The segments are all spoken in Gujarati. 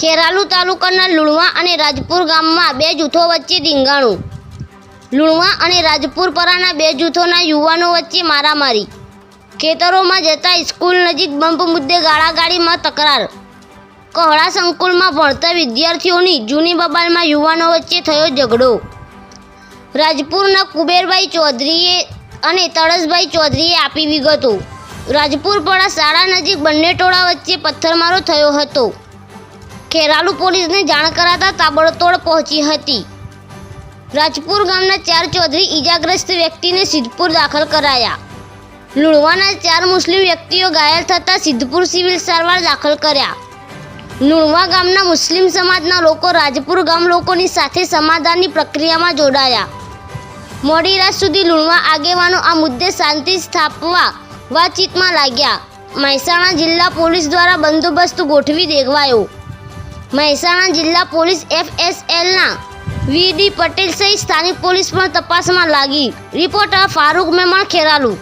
ખેરાલુ તાલુકાના લુણવા અને રાજપુર ગામમાં બે જૂથો વચ્ચે ધીંગાણું લુણવા અને રાજપુર પરાના બે જૂથોના યુવાનો વચ્ચે મારામારી. ખેતરોમાં જતા સ્કૂલ નજીક બંપ મુદ્દે ગાળાગાળીમાં તકરાર. કહળા સંકુલમાં ભણતા વિદ્યાર્થીઓની જૂની બબાલમાં યુવાનો વચ્ચે થયો ઝઘડો. રાજપુરના કુબેરભાઈ ચૌધરીએ અને તળસભાઈ ચૌધરીએ આપી વિગતો. રાજપુરપડા શાળા નજીક બંને ટોળા વચ્ચે પથ્થરમારો થયો હતો. ખેરાલુ પોલીસને જાણ કરાતા તાબડતોડ પહોંચી હતી. રાજપુર ગામના ચાર ચૌધરી ઈજાગ્રસ્ત વ્યક્તિને સિદ્ધપુર દાખલ કરાયા. લુણવાના ચાર મુસ્લિમ વ્યક્તિઓ ઘાયલ થતાં સિદ્ધપુર સિવિલ સારવાર દાખલ કર્યા. લુણવા ગામના મુસ્લિમ સમાજના લોકો રાજપુર ગામ લોકોની સાથે સમાધાનની પ્રક્રિયામાં જોડાયા. મોડી રાત સુધી લુણવા આગેવાનો આ મુદ્દે શાંતિ સ્થાપવા વાતચીતમાં લાગ્યા. મહેસાણા જિલ્લા પોલીસ દ્વારા બંદોબસ્ત ગોઠવી દેવાયો. મહેસાણા જિલ્લા પોલીસ એફએસએલના વીડી પટેલ સહિત સ્થાનિક પોલીસ પણ તપાસમાં લાગી. રિપોર્ટર ફારૂક મેમણ ખેરાલુ.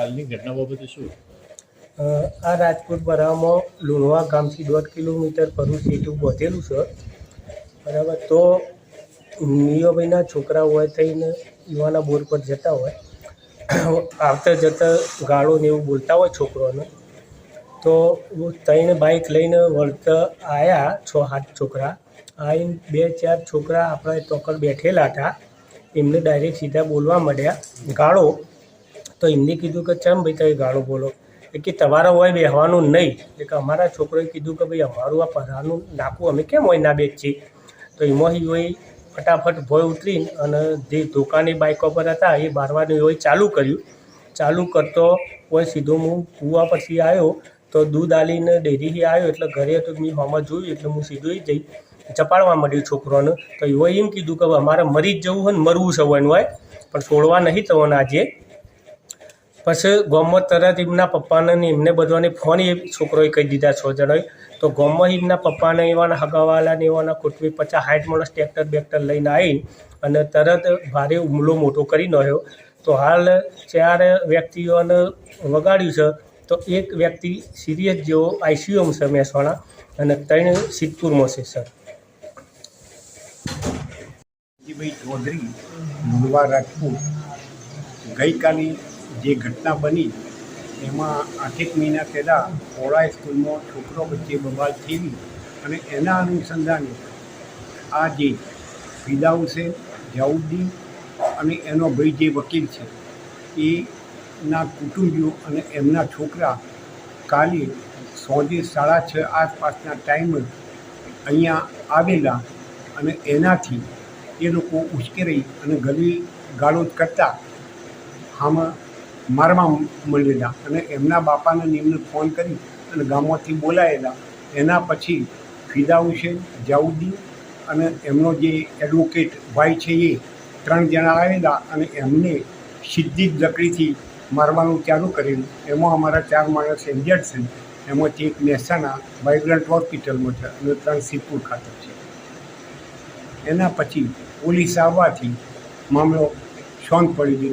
કાલની ઘટના બાબતે શું? આ રાજકોટ બરામાં લુણવા ગામથી દોઢ કિલોમીટર ભરૂચ સેતુ બાંધેલું છે. બરાબર, તો નિયોભાઈના છોકરા હોય થઈને યુવાના બોર પર જતા હોય, આવતા જતા ગાળો ને એવું બોલતા હોય છોકરોને તો ત્રણ બાઇક લઈને વળતા આવ્યા છ સાત છોકરા. આવીને બે ચાર છોકરા આપણા તોકર બેઠેલા હતા. એમને ડાયરેક્ટ સીધા બોલવા માંડ્યા ગાળો તો એમને કીધું કે, ચમ ભાઈ, તમે ગાણું બોલો? એ કે, તમારા હોય બેહવાનું નહીં. એટલે કે, અમારા છોકરોએ કીધું કે, ભાઈ, અમારું આ પરાનું નાખવું અમે કેમ હોય ના બેચીએ તો એમાં હોય ફટાફટ ભોય ઉતરીને અને જે દુકાની બાઇકો પર હતા, એ બારવાનું હોય ચાલુ કર્યું. ચાલુ કરતો હોય સીધો હું કૂવા પછી આવ્યો તો દૂધ આલીને ડેરીથી આવ્યો એટલે ઘરે તો મેં હોમાં જોયું એટલે હું સીધું જઈ ચપાડવા માંડ્યું છોકરોને. તો એવો એમ કીધું કે, અમારે મરી જ જવું હોય ને મરવું એનું હોય પણ છોડવા નહીં થવાના આજે. પછી ગોમમાં તરત એમના પપ્પાને એમને બધાને ફોન એ છોકરોએ કહી દીધા છ જણાએ. તો ગોમમાં એમના પપ્પાને એવાના હગાવાલાને એવાના કુટુંબી પચાસ હાઠ માણસ ટ્રેક્ટર બેક્ટર લઈને આવી અને તરત ભારે હુમલો મોટો કરી નાખ્યો. તો હાલ ચાર વ્યક્તિઓને વગાડ્યું છે. તો એક વ્યક્તિ સિરિયસ જેવો આઈસીયુમાં છે મહેસાણા અને ત્રણ સિદ્ધપુરમાં છે, સર. ચૌધરી મુળવા રાજપૂત. ગઈકાલે જે ઘટના બની, એમાં આઠેક મહિના પહેલાં ઓળા સ્કૂલમાં છોકરો વચ્ચે બબાલ થયેલી અને એના અનુસંધાને આ જે ફિદા હુસેન જાઉદ્દીન અને એનો ભાઈ જે વકીલ છે, એના કુટુંબીઓ અને એમના છોકરા કાલે સોજે સાડા છ આસપાસના ટાઈમે અહીંયા આવેલા અને એનાથી એ લોકો ઉશ્કેરાઈ અને ગલી ગાળો કરતા. આમાં મારવા મળેલા અને એમના બાપાને નિમ્ન ફોન કરી અને ગામોથી બોલાયેલા. એના પછી ફિદા હુસેન જાઉદ્દીન અને એમનો જે એડવોકેટ ભાઈ છે એ ત્રણ જણા આવેલા અને એમને સીધી લકડીથી મારવાનું ચાલુ કરેલું. એમાં અમારા ચાર માણસ ઇન્જર્ડ છે. એમાંથી એક મહેસાણા વાઇબ્રન્ટ હોસ્પિટલમાં છે અને ત્રણ સિદ્ધપુર ખાતે છે. એના પછી પોલીસ આવવાથી મામલો શાંત પડી ગયો.